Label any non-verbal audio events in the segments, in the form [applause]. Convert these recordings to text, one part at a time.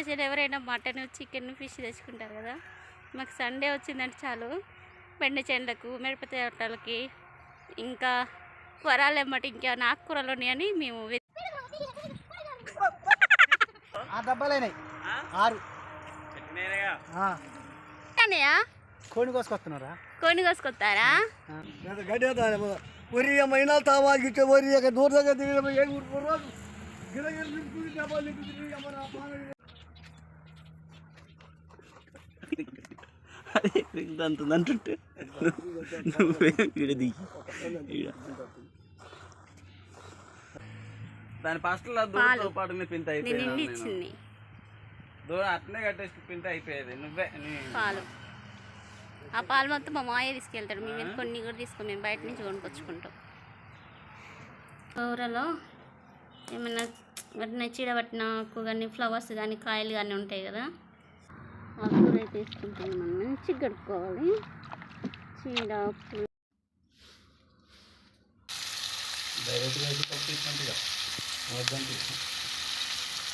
Special ఎవరైనా mutton chicken fish తెచ్చుకుంటారు కదా. మాకు సండే వచ్చిందంటే చాలు. బెండ చెండ్లకు మిరప తోటలకి ఇంకా వరాలు ఎమ్మటి ఇంకా ఆకుకూరలు ఉన్నాయని మేము కోసుకొస్తున్నారా? కొని కోసుకొస్తారా? మైనా దూర దగ్గర గిరగిర పాన అంత అంటుంటే నువ్వే వీడ దిగి. ఈడ. దాని ఫస్ట్లో దూరంతో పాటు నీ పింత అయిపోయింది దూరం అట్నే కట్టేసి పింత అయిపోయేది. నువ్వే. పాలు. ఆ పాలు మొత్తం మా మాయ తీసుకెళ్తాడు. మేము కొన్ని కూడా తీసుకో మేము బయట నుంచి కొనుక్కొచ్చుకుంటాం. కూరలో ఏమైనా వాటిని చీడబట్టిన ఆకు కానీ ఫ్లవర్స్ కానీ కాయలు కానీ ఉంటాయి కదా? ఆ కూర అయితే వేసుకుంటాం మనం. మంచిగా కడుక్కోవాలి. చీడ.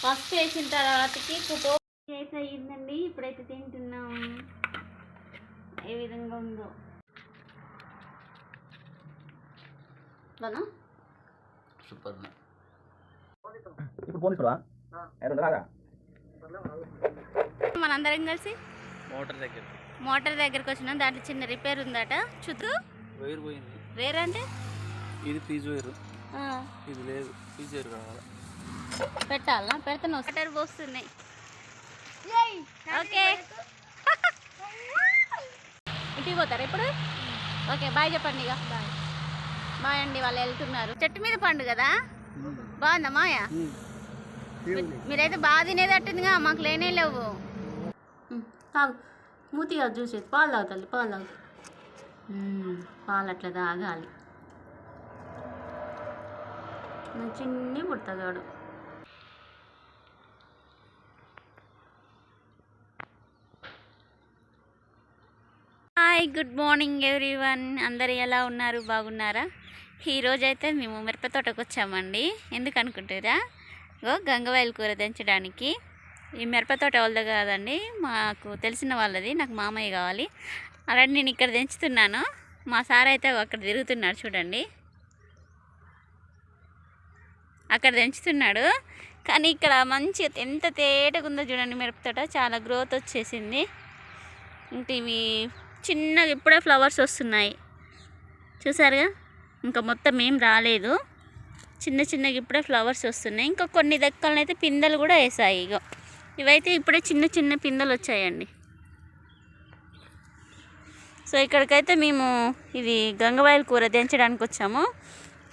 ఫస్ట్ వేసిన తర్వాతకి కుపో చేసి అయ్యిందండి. ఇప్పుడైతే తింటున్నాం. ఏ విధంగా ఉందో. సూపర్. ఇప్పుడు ఫోన్ ఇస్తావా రెండు రాగా? మనందరం కలిసి మోటార్ దగ్గర. మోటార్ దగ్గరికి వచ్చినాం. దాంట్లో చిన్న రిపేర్ ఉందట. చుట్టూ వైర్ పోయింది. వేరే అంటే? ఇది ఫీజు వైరు. ఆ, ఇది లేదు. ఫీజు వైరు కావాలి? పెట్టాలా? పెడితే వాటర్ పోస్తున్నాయి. ఓకే. [laughs] ఇంటికి పోతారా ఇప్పుడు? ఓకే బాయ్ చెప్పండి ఇక. బాయ్. బాయ్ అండి వాళ్ళు వెళ్తున్నారు. చెట్టు మీద పండు కదా? బాగుందా మాయా? మీరైతే బాగా తినేదట్టుందిగా మాకు లేనే లేవు. తాగు. మూతి కాదు చూసేది పాలు తాగుతుంది పాలు తాగు పాలు అట్లా తాగాలి. నా చిన్ని వాడు. Hi good morning everyone. అందరు ఎలా ఉన్నారు? బాగున్నారా? ఈరోజు అయితే మేము మిరప తోటకు వచ్చామండి ఎందుకు అనుకుంటారా ఇగో గంగవాయల కూర దంచడానికి ఈ మిరప తోట వాళ్ళది కాదండి. మాకు తెలిసిన వాళ్ళది. నాకు మామయ్య కావాలి. అలాంటి నేను ఇక్కడ తెంచుతున్నాను. మా సార్ అయితే అక్కడ తిరుగుతున్నాడు చూడండి. అక్కడ దంచుతున్నాడు కానీ ఇక్కడ మంచి ఎంత తేటగా ఉందో చూడండి మిరప తోట. చాలా గ్రోత్ వచ్చేసింది. ఇంకా ఇవి చిన్నగా ఇప్పుడే ఫ్లవర్స్ వస్తున్నాయి. చూసారుగా? ఇంకా మొత్తం ఏం రాలేదు. చిన్న చిన్నగా ఇప్పుడే ఫ్లవర్స్ వస్తున్నాయి. ఇంకా కొన్ని దక్కలను అయితే పిందెలు కూడా వేసాయి. ఇగో. ఇవైతే ఇప్పుడే చిన్న చిన్న పిందెలు వచ్చాయండి. సో ఇక్కడికైతే మేము ఇది గంగవాయల కూర దించడానికి వచ్చాము.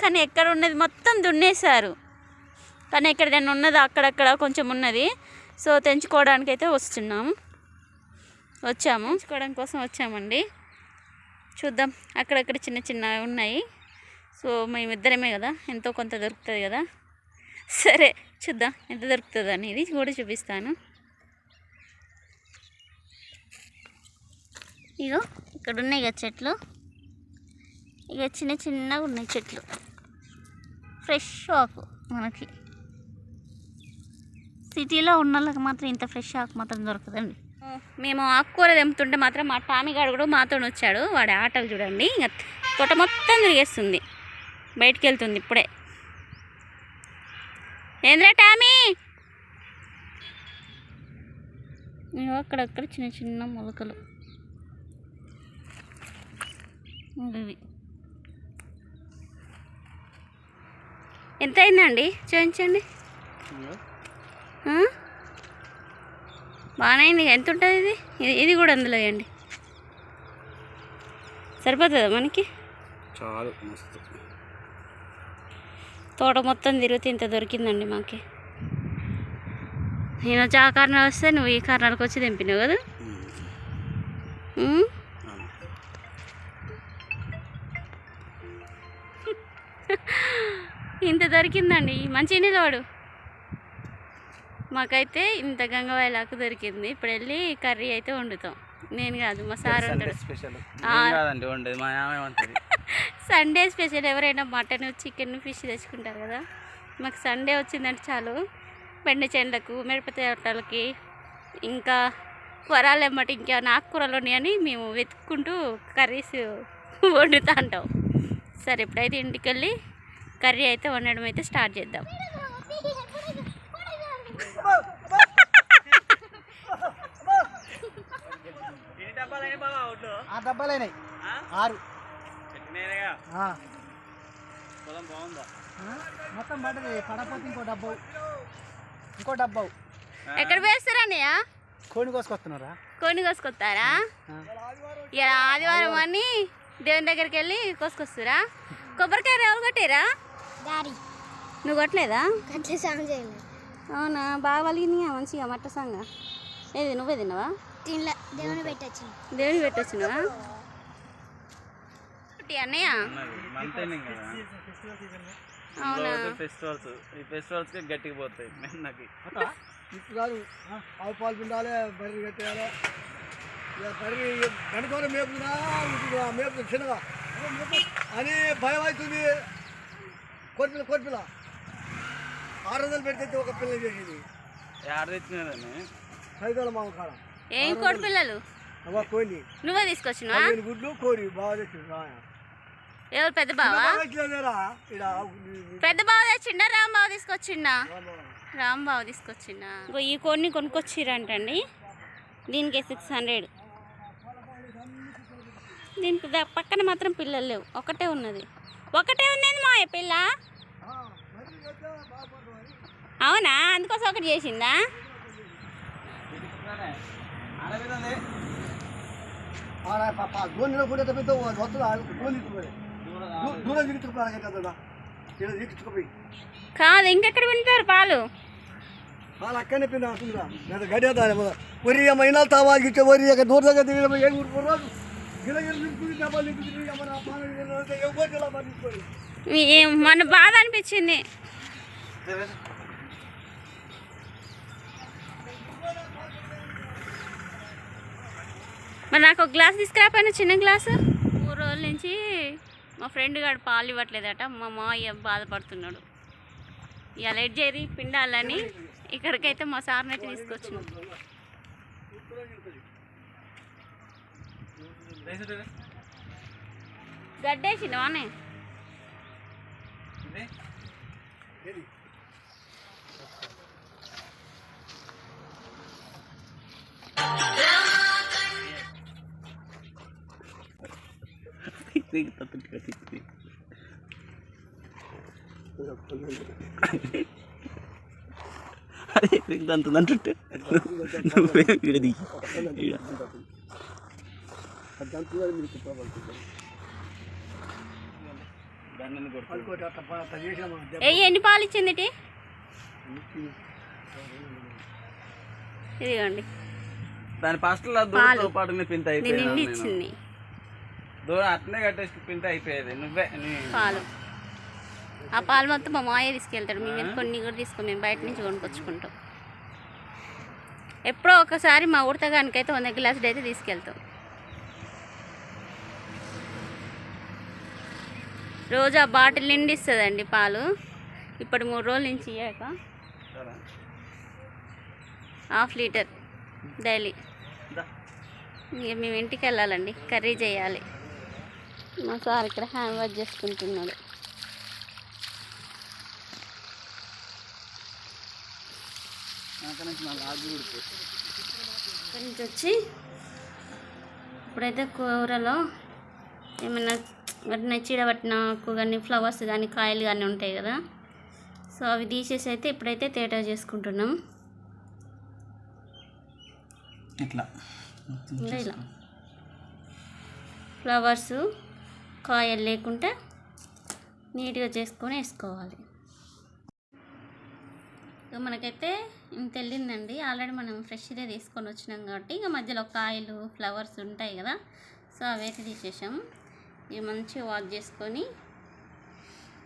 కానీ ఎక్కడ ఉన్నది మొత్తం దున్నేశారు. కానీ ఎక్కడ దాన్ని ఉన్నది? అక్కడక్కడ కొంచెం ఉన్నది. సో తెంచుకోవడానికి అయితే వస్తున్నాము. వచ్చాము. తెంచుకోవడం కోసం వచ్చామండి. చూద్దాం. అక్కడక్కడ చిన్న చిన్న ఉన్నాయి. సో మేమిద్దరమే కదా? ఎంతో కొంత దొరుకుతుంది కదా? సరే చూద్దాం ఎంత దొరుకుతుంది అనేది కూడా చూపిస్తాను. ఇగో ఇక్కడ ఉన్నాయి కదా చెట్లు. ఇక చిన్న చిన్నగా ఉన్నాయి చెట్లు. ఫ్రెష్ ఆకు మనకి. సిటీలో ఉన్న వాళ్ళకి మాత్రం ఇంత ఫ్రెష్ ఆకు మాత్రం దొరకదండి. మేము ఆకుకూర తెంపుతుంటే మాత్రం మా టామిగాడు కూడా మాతో వచ్చాడు. వాడి ఆటలు చూడండి. ఇంకా తోట మొత్తం తిరిగేస్తుంది. బయటికి వెళ్తుంది ఇప్పుడే. ఏంద్రా టామీ? అక్కడక్కడ చిన్న చిన్న మొలకలు. ఇవి. ఎంత అయిందండి? చూపించండి? బాగానే అయింది. ఎంత ఉంటుంది ఇది? ఇది- ఇది కూడా అందులో వేయండి. సరిపోతుందా మనకి? చాలు మస్తు. తోట మొత్తం తిరిగితే ఇంత దొరికిందండి మాకి. నేను వచ్చి ఆ కారణాలు వస్తే నువ్వు ఈ కారణాలకు వచ్చి తెంపినావు కదా. ఇంత దొరికిందండి. మంచి నిలవాడు మాకైతే ఇంత గంగవాయలాకు దొరికింది. ఇప్పుడు వెళ్ళి కర్రీ అయితే వండుతాం. నేను కాదు మా సార్ ఉంటాడు. సండే స్పెషల్ ఎవరైనా మటన్ చికెన్ ఫిష్ తెచ్చుకుంటారు కదా. మాకు సండే వచ్చిందంటే చాలు. బెండ చెండ్లకు మిరప తోటలకి ఇంకా వరాలు ఎమ్మటి ఇంకా ఆకుకూరలు ఉన్నాయని మేము వెతుక్కుంటూ కర్రీస్ వండుతా అంటాం సరే ఇప్పుడైతే ఇంటికి వెళ్ళి కర్రీ అయితే వండడం అయితే స్టార్ట్ చేద్దాం. డబ్బాలైనాయి. ఆరు. పొలం బాగుందా? ఆ, మొత్తం పడ్డది. పడపోతే ఇంకో డబ్బు. ఇంకో డబ్బు. ఎక్కడ వేస్తారా అన్నయ్య? కోడి కోసుకొస్తున్నారా? కొన్ని కోసుకొస్తారా? ఇక ఆదివారం అని దేవుని దగ్గరికి వెళ్ళి కోసుకొస్తారా? కొబ్బరికాయ ఎవరు కొట్టారా? దారి నువ్వు కొట్టలేదా? అట్లా సాంగ్ చేయలేదు అవునా? బాగా వలిగినాయా మంచిగా మట్ట సంగ. ఏది నువ్వే తిన్నావా? తినలే. దేవుని పెట్టచ్చు దేవుని పెట్టొచ్చినవా ఒకటి అన్నయ్య? అవునా? ఫెస్టివల్స్ ఈ ఫెస్టివల్స్కి గట్టిగా పోతాయి మెన్నకి. ఇప్పుడు కాదు. ఆ, ఆవు పాలు పిండాలి బర్రె కట్టేయాలి. ఇక బర్రె వెనకాల మేపుతున్నా ఉంటుందా మేపుతుంది చిన్నగా. అని భయం అవుతుంది. కొట్టిపిల్ల కొట్టిపిల్ల ఆరు వందలు పెడితే ఒక పిల్ల చేసింది. ఆడ తెచ్చినారని? సైదాల మామ కాడ. ఏం కోడి పిల్లలు? అవ్వ కోడి నువ్వే తీసుకొచ్చినవా? పదిహేను గుడ్లు కోడి బాగా తెచ్చింది ఎవరు పెద్ద బావా? పెద్ద బావ తెచ్చిండా? రాంబావ తీసుకొచ్చిండా? రాంబావ తీసుకొచ్చిండా? ఇంకో ఈ కోడిని కొనుక్కొచ్చిరంటండి. దీనికి సిక్స్ హండ్రెడ్. దీనికి పక్కన మాత్రం పిల్లలు లేవు. ఒకటే ఉన్నది. ఒకటే ఉన్నది మా పిల్ల? అవునా? అందుకోసం ఒకటి చేసిందా? ఆడవిదండి దూరం కదా ఇంకెక్కడ వింటారు పాలు? వాళ్ళు అక్కడనే పిన్న అంటుందిరా నేను గడియాదాని ఒరి అక్కడ దూరం దగ్గర దిగిన ఏం ఊరు రోజు? పాలు మన బాధ అనిపించింది. మరి నాకు ఒక గ్లాస్ తీసుకురాపోయిన చిన్న గ్లాసు. మా ఫ్రెండ్ గారు పాలు ఇవ్వట్లేదట మా మావయ్య బాధపడుతున్నాడు. ఇక లెట్ చేరి పిండాలని ఇక్కడికైతే మా సార్ని అయితే తీసుకొచ్చినాం గడ్డేసినవానే నువ్వే విడది దండని కొడుతుంది అనుకోటి అట్ట చేసాము ఏ ఎన్ని పాలు ఇచ్చింది? ఇదిగోండి. దాని ఫస్ట్లో పాలు. దూరంతో పాటు పింత అయిపోయింది. ఇచ్చింది. దూరం అట్నే కట్టేసి పింత అయిపోయేది. నువ్వే పాలు. ఆ పాలు మొత్తం మా మాయ తీసుకెళ్తాడు. మేము కొన్ని కూడా తీసుకోం మేము బయట నుంచి కొనుక్కొచ్చుకుంటాం. ఎప్పుడో ఒకసారి మా ఉడతగానికైతే వంద గ్లాసులు అయితే తీసుకెళ్తాం. రోజు ఆ బాటిల్ నిండి ఇస్తుందండి పాలు. ఇప్పుడు మూడు రోజుల నుంచి ఇయ్యాక. Half litre daily. ఇక మేము ఇంటికి వెళ్ళాలండి. కర్రీ చేయాలి. మా సార్ ఇక్కడ హ్యాండ్ వాష్ చేసుకుంటున్నాడు. నుంచి వచ్చి ఇప్పుడైతే కూరలో ఏమైనా వాటిని చీడబట్టిన ఆకు కానీ ఫ్లవర్స్ కానీ కాయలు కానీ ఉంటాయి కదా. సో అవి తీసేసి అయితే ఇప్పుడైతే తేటా చేసుకుంటున్నాం. ఇట్లా. ఇలా. ఫ్లవర్స్ కాయలు లేకుండా నీట్గా చేసుకొని వేసుకోవాలి. ఇక మనకైతే ఇంత వెళ్ళిందండి. ఆల్రెడీ మనం ఫ్రెష్దే తీసుకొని వచ్చినాం కాబట్టి ఇక మధ్యలో కాయలు ఫ్లవర్స్ ఉంటాయి కదా సో అవైతే తీసేసాం ఇక మంచిగా వాష్ చేసుకొని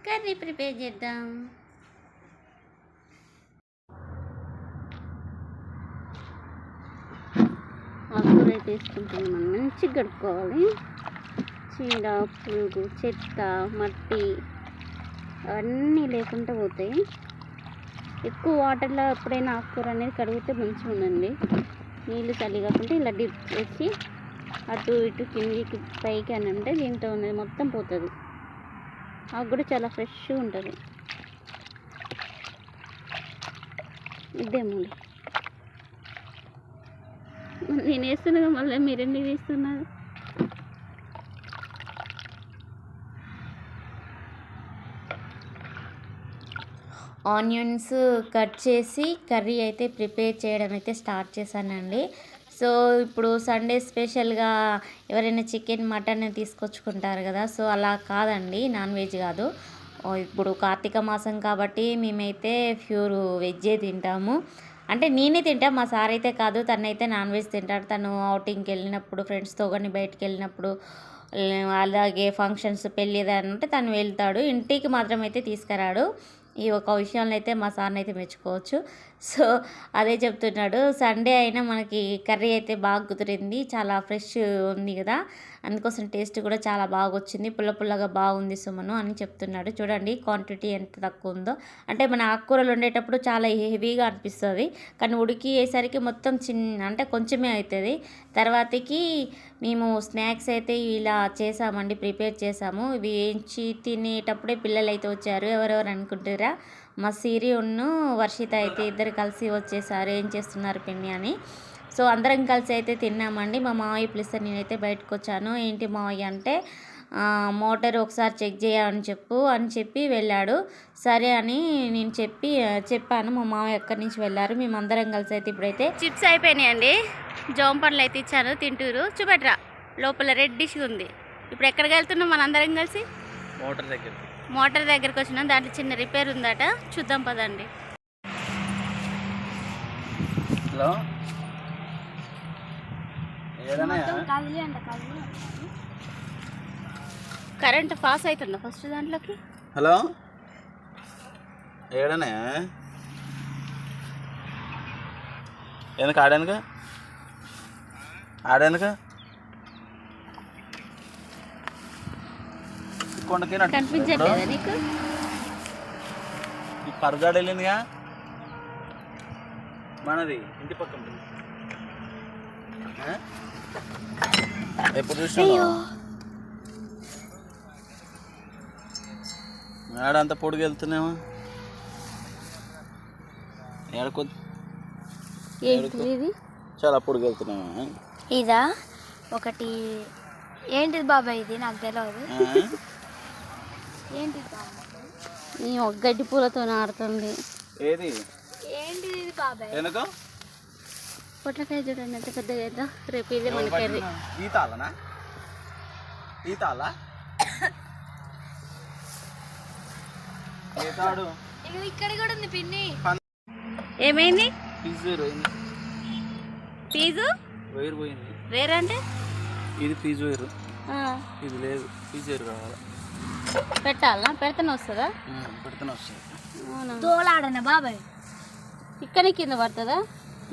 కర్రీ ప్రిపేర్ చేద్దాం. ఆకుకూర అయితే మనం. మంచిగా గడుపుకోవాలి చీడ పురుగు చెత్త మట్టి అవన్నీ లేకుండా పోతాయి. ఎక్కువ వాటర్లో ఎప్పుడైనా ఆకుకూర అనేది కడిగితే మంచిగా ఉండండి నీళ్ళు చల్లి కాకుండా ఇలా డిప్ చేసి అటు ఇటు కిందికి పైకి అని అంటే దీంట్లో ఉన్నది మొత్తం పోతుంది. ఆకు కూడా చాలా ఫ్రెష్గా ఉంటుంది. ఇదేమో నేను వేస్తున్నా మళ్ళీ మీరెన్ని తీస్తున్నారు ఆనియన్స్ కట్ చేసి కర్రీ అయితే ప్రిపేర్ చేయడం అయితే స్టార్ట్ చేశానండి. సో ఇప్పుడు సండే స్పెషల్గా ఎవరైనా చికెన్ మటన్ తీసుకొచ్చుకుంటారు కదా సో అలా కాదండి నాన్ వెజ్ కాదు. ఇప్పుడు కార్తీక మాసం కాబట్టి మేమైతే ప్యూర్ వెజ్జే తింటాము. అంటే నేనే తింటా మా సార్ అయితే కాదు తనైతే నాన్ వెజ్ తింటాడు. తను అవుటింగ్కి వెళ్ళినప్పుడు ఫ్రెండ్స్తో కానీ బయటికి వెళ్ళినప్పుడు అలాగే ఫంక్షన్స్ పెళ్ళి ఏదైనా ఉంటే తను వెళ్తాడు. ఇంటికి మాత్రం అయితే తీసుకురాడు. ఈ ఒక విషయంలో అయితే మా సార్ని అయితే మెచ్చుకోవచ్చు. సో అదే చెప్తున్నాడు. సండే అయినా మనకి కర్రీ అయితే బాగా కుదిరింది. చాలా ఫ్రెష్ ఉంది కదా. అందుకోసం టేస్ట్ కూడా చాలా బాగా వచ్చింది. పుల్ల పుల్లగా బాగుంది సుమను అని చెప్తున్నాడు. చూడండి క్వాంటిటీ ఎంత తక్కువ ఉందో. అంటే మన ఆకుకూరలు వండేటప్పుడు చాలా హెవీగా అనిపిస్తుంది. కానీ ఉడికి వేసరికి మొత్తం చిన్న అంటే కొంచెమే అవుతుంది తర్వాతకి మేము స్నాక్స్ అయితే ఇలా చేసామండి ప్రిపేర్ చేసాము. ఇవి ఏంచి తినేటప్పుడే పిల్లలు అయితే వచ్చారు. ఎవరెవరు అనుకుంటారా? మా సిరి ఉన్ను వర్షిత అయితే ఇద్దరు కలిసి వచ్చేసారు. ఏం చేస్తున్నారు పిన్ని అని. సో అందరం కలిసి అయితే తిన్నామండి. మా మావయ్య పిలిస్తే నేనైతే బయటకు వచ్చాను. ఏంటి మావయ్య అంటే మోటార్ ఒకసారి చెక్ చేయమని చెప్పు అని చెప్పి వెళ్ళాడు. సరే అని నేను చెప్పి చెప్పాను. మా మావయ్య ఎక్కడి నుంచి వెళ్ళారు. మేము అందరం కలిసి అయితే ఇప్పుడైతే చిప్స్ అయిపోయినాయండి. జోమ పండ్లు అయితే ఇచ్చాను తింటూరు చూపెట్రా లోపల రెడ్డిష్గా ఉంది. ఇప్పుడు ఎక్కడికి వెళ్తున్నాం మనందరం కలిసి? మోటార్ దగ్గర మోటార్ దగ్గరికి వచ్చినాం. దాంట్లో చిన్న రిపేర్ ఉందట. చూద్దాం పదండి. హలో? కరెంట్ పాస్ అవుతుందా ఫస్ట్ దాంట్లోకి? హలో? ఏడనే ఎందుకు ఆడేందుక ఆడేందుక? కొండకి ఈ వెళ్ళిందిగా? మనది ఇంటి ఉంటుంది. ఆ? ఎప్పుడు చూసినా ఆడంత పొడుగు వెళ్తున్నామా ఏడకొ ఏంటి ఇది? చాలా పొడుగు వెళ్తున్నామా ఇదా ఒకటి ఏంటిది బాబాయ్ ఇది? నాకు తెలియదు ఏంటిది బాబాయ్ ఈ గడ్డి పూలతో ఆడుతుంది. ఏది? ఏంటిది ఇది బాబాయ్ ఎందుకు? పొట్లకాయ చూడండి ఎంత పెద్దగా అవుతుందో రేపు ఇదే మన కర్రీ. ఈతాలనా? ఈతాల? ఇక్కడ కూడా ఉంది పిన్ని. ఏమైంది? పోయింది ఫీజు వైర్ పోయింది. వేరంటే ఇది ఫీజు వైర్. ఆ, ఇది లేదు. ఫీజు వైర్ కావాలి? పెట్టాలా పెడితేనే వస్తుందా? పెడితేనే వస్తుంది. అవునా? తోలాడన బాబాయ్? ఇక్కడనే కింద పడుతుందా?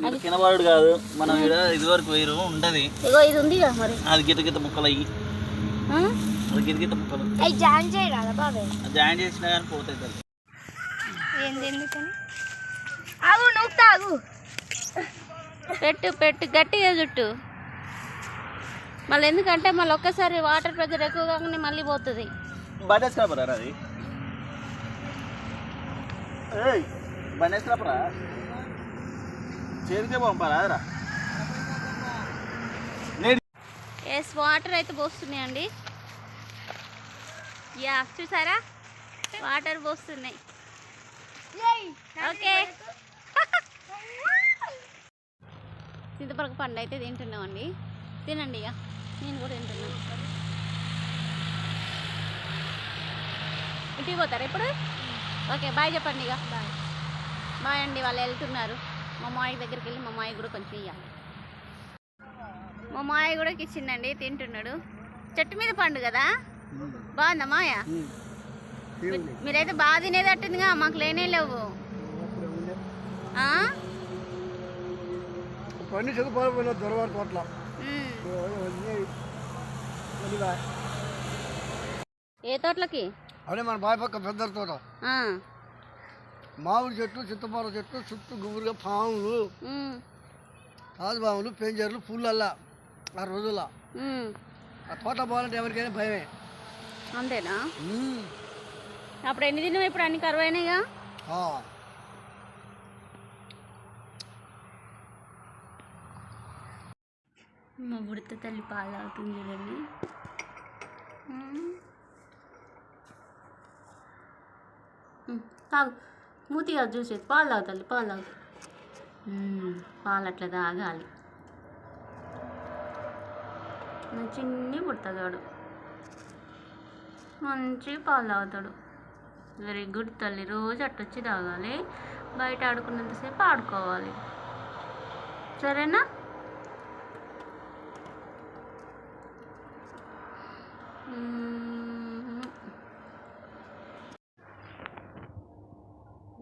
ఇది కినవాడు కాదు. మనం ఇక్కడ ఇది వరకు వైరు ఉండదు. ఇగో ఇది ఉంది కదా మరి. అది గిత గిత ముక్కలు అయ్యి. ఆ? అది గిత గిత ముక్కలు. అవి జాయిన్ చేయరాదా బాబాయ్? అది జాయిన్ చేసినా కానీ పోతాయి తల్లి ఏంది ఎందుకని? ఆగు నువ్వు తాగు. పెట్టు పెట్టు గట్టిగా చుట్టు. మళ్ళీ ఎందుకంటే మళ్ళీ ఒక్కసారి వాటర్ ప్రెజర్ ఎక్కువ కాగానే మళ్ళీ పోతుంది. చేరితే పంపారా ఎస్ వాటర్ అయితే పోస్తున్నాయండి. యా చూసారా? వాటర్ పోస్తున్నాయి. ఓకే చింతపరక పండు అయితే తింటున్నామండి. తినండి ఇక. నేను కూడా తింటున్నాను ఇంటికి పోతారా ఇప్పుడు? ఓకే బాయ్ చెప్పండి ఇక. బాయ్. బాయ్ అండి వాళ్ళు వెళ్తున్నారు. మా మాయ దగ్గరికి వెళ్ళి మా మాయ కూడా కొంచెం ఇవ్వాలి మా మాయ కూడా ఇచ్చిందండి తింటున్నాడు. చెట్టు మీద పండు కదా? బాగుందా మాయ? మీరైతే బాగా తినేదట్టుందిగా మాకు లేనే లేవు. ఆ? పని చదువుకోవాలి దొరవారి తోటల. అదే ఏ తోటలకి మన బాయ్ పక్క పెద్ద తోట. మామిడి చెట్లు చింతపండు చెట్లు చుట్టూ గుబురుగా పాములు తాజుపాములు పెంజర్లు పుల్లల్లా ఆ రోజుల్లో ఉమ్. ఆ తోట పోవాలంటే ఎవరికైనా భయమే అంతేనా. అప్పుడు ఎన్ని తిన్నావు ఇప్పుడు అన్ని కరువు అయినాయిగా ఆ. మా బుడత తల్లి పాలు తాగుతుంది చూడండి తాగు. మూతిగా చూసేది. పాలు తాగు తల్లి పాలు తాగు పాలు అట్లా తాగాలి. నా చిన్ని పుడతాడు మంచి పాలు తాగుతాడు వెరీ గుడ్ తల్లి. రోజు అట్టొచ్చి తాగాలి. బయట ఆడుకున్నంతసేపు ఆడుకోవాలి. సరేనా?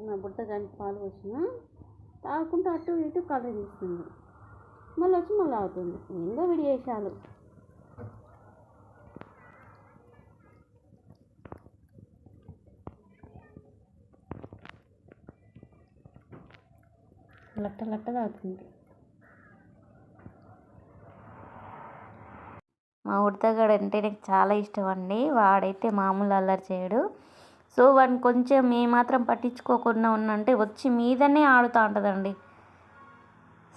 నా బుట్ట కానీ పాలు పోసిన. తాగుకుంటూ అటు ఇటు కలర్ ఇస్తుంది మళ్ళీ వచ్చి మళ్ళీ అవుతుంది ఏందో విడి చేసాలు లట్ట లట్ట తాగుతుంది. మా ఉడతగాడు అంటే నాకు చాలా ఇష్టం అండి. వాడైతే మామూలు అల్లరి చేయడు. సో వాడిని కొంచెం ఏమాత్రం మాత్రం పట్టించుకోకుండా ఉన్నంటే వచ్చి మీదనే ఆడుతూ ఉంటుందండి.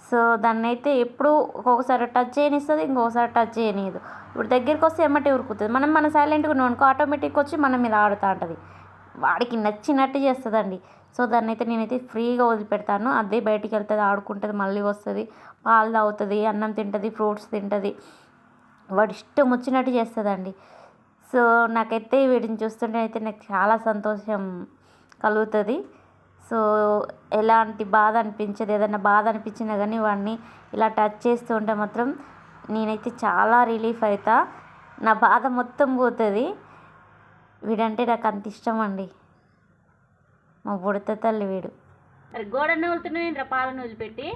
సో దాన్ని అయితే ఎప్పుడు ఒక్కొక్కసారి టచ్ చేయనిస్తుంది ఇంకొకసారి టచ్ చేయనియదు. ఇప్పుడు దగ్గరికి వస్తే ఎమ్మటే ఉరుకుతుంది. మనం మన సైలెంట్గా ఉన్నాం అనుకో ఆటోమేటిక్గా వచ్చి మన మీద ఆడుతూ ఉంటుంది. వాడికి నచ్చినట్టు చేస్తుందండి. సో దాన్ని అయితే నేనైతే ఫ్రీగా వదిలిపెడతాను. అదే బయటికి వెళ్తుంది ఆడుకుంటుంది మళ్ళీ వస్తుంది. పాలు తాగుతుంది అన్నం తింటుంది ఫ్రూట్స్ తింటుంది. వాడు ఇష్టం వచ్చినట్టు చేస్తుందండి. సో నాకైతే వీడిని చూస్తుంటే అయితే నాకు చాలా సంతోషం కలుగుతుంది. సో ఎలాంటి బాధ అనిపించదు. ఏదైనా బాధ అనిపించినా కానీ వాడిని ఇలా టచ్ చేస్తూ ఉంటే మాత్రం నేనైతే చాలా రిలీఫ్ అవుతా నా బాధ మొత్తం పోతుంది. వీడంటే నాకు అంత ఇష్టం అండి. మా బుడత తల్లి వీడు. గోడ గోడన్న పాలను వదిలిపెట్టి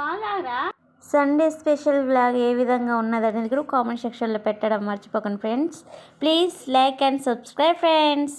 పాలారా సండే స్పెషల్ బ్లాగ్ ఏ విధంగా ఉన్నదనేది కూడా కామెంట్ సెక్షన్లో పెట్టడం మర్చిపోకండి friends. Please like and subscribe friends.